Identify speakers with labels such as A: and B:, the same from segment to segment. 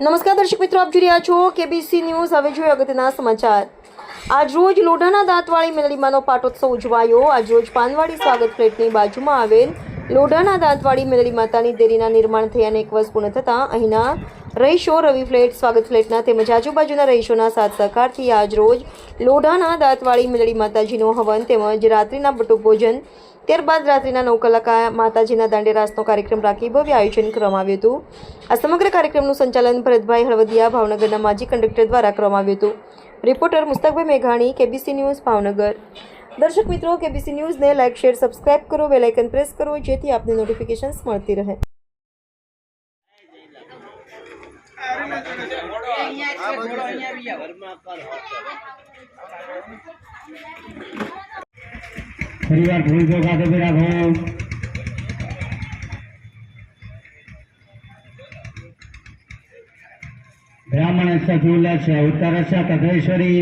A: નમસ્કાર દર્શક મિત્રો, આપ જોઈ રહ્યા છો કેબીસી ન્યૂઝ હવે જોઈએ અગત્યના સમાચાર. આજ રોજ લોઢાના દાંતવાળી મેલડીમાંનો પાટોત્સવ ઉજવાયો. આજ રોજ પાનવાડી સ્વાગત ફ્લેટની બાજુમાં આવેલ લોઢાના દાંતવાળી મેલડી માતાની દેરીના નિર્માણ થયાને એક વર્ષ પૂર્ણ થતાં અહીંના રહીશો, રવિ ફ્લેટ, સ્વાગત ફ્લેટના તેમજ આજુબાજુના રહીશોના સાથ સહકારથી આજ રોજ લોઢાના દાંતવાળી મેલડી માતાજીનો હવન તેમજ રાત્રિના બટુક ભોજન, ત્યારબાદ રાત્રિના નવ કલાકા માતાજીના દાંડે રાસનો કાર્યક્રમ રાખી ભવ્ય આયોજન કરવામાં આવ્યું હતું. આ સમગ્ર કાર્યક્રમનું સંચાલન ભરતભાઈ હળવદિયા, ભાવનગરના માજી કંડક્ટર દ્વારા કરવામાં આવ્યું હતું. રિપોર્ટર મુસ્તકભાઈ મેઘાણી, કેબીસી ન્યૂઝ, ભાવનગર. દર્શક મિત્રો, કેબીસી ન્યૂઝને લાઇક, શેર, સબસ્ક્રાઇબ કરો બેલાઇકન પ્રેસ કરો, જેથી આપને નોટિફિકેશન્સ મળતી રહે.
B: ફરીવાર ભૂલજો કાઢો બેડા ભાઈ બ્રાહ્મણસ્ય ચૂલસ્ય ઉત્તરસ્ય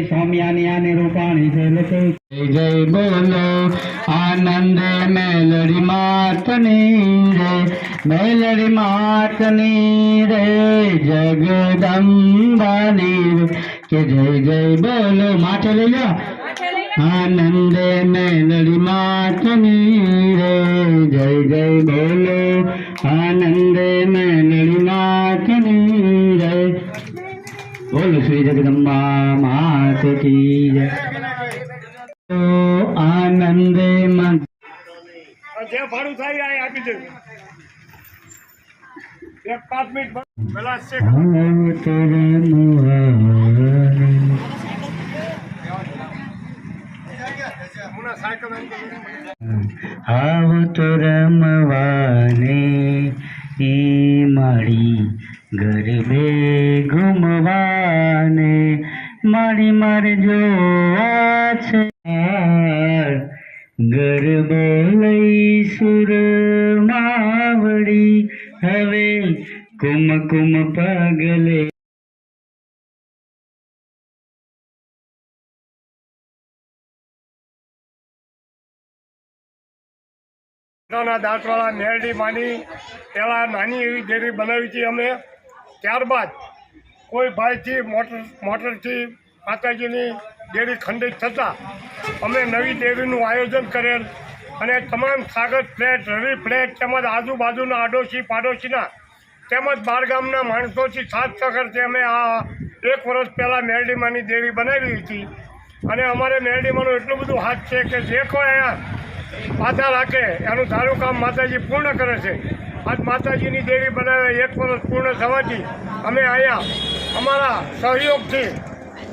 B: સ્વામિયાની આની રૂપાણી જય લખે. જય જય બોલો આનંદ મેલડી માતની રે મેલડી માતની રે જગદંબાની રે કે જય જય બોલો માથે લઈ લો આનંદ મેલડી માતની રે જય જય બોલો આનંદ મેલડી માતની રે બોલો શ્રી જગદંબા માત કી જય. આનંદ મન
C: જે ભાડું થાય આપી દેવું એક પાંચ મિનિટ પેલા શેખ
B: આવતો રમવાને એ મારી ગરબે ઘુમવાને. મારી મારે જોવા છે. ગરબો લઈ સુર માવડી હવે કુમ કુમ પગલે
C: દાંતવાળા નેરડી માની પહેલાં નાની એવી ડેરી બનાવી હતી અમે. ત્યારબાદ કોઈ ભાઈથી મોટર મોટરથી માતાજીની ડેરી ખંડિત થતાં અમે નવી ડેરીનું આયોજન કરેલ. અને તમામ સાગર ફ્લેટ, રવિ ફ્લેટ તેમજ આજુબાજુના આડોશી પાડોશીના તેમજ બારગામના માણસોથી સાથ સહકારથી અમે આ એક વર્ષ પહેલાં મેરડીમાની દેવી બનાવી હતી. અને અમારે મેરડીમાંનું એટલું બધું હાથ છે કે જે કોઈ અહીંયા આધાર રાખે, એનું સારું કામ માતાજી પૂર્ણ કરે છે. આજ માતાજીની દેવી બનાવે એક વર્ષ પૂર્ણ થવાથી અમે અહીંયા અમારા સહયોગથી,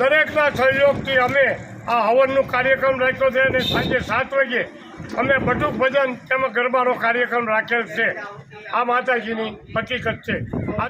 C: દરેકના સહયોગથી અમે આ હવનનું કાર્યક્રમ રાખ્યો છે અને સાંજે સાત વાગે અમે બધું ભજન તેમજ ગરબાનો કાર્યક્રમ રાખેલ છે. આ માતાજીની હકીકત છે.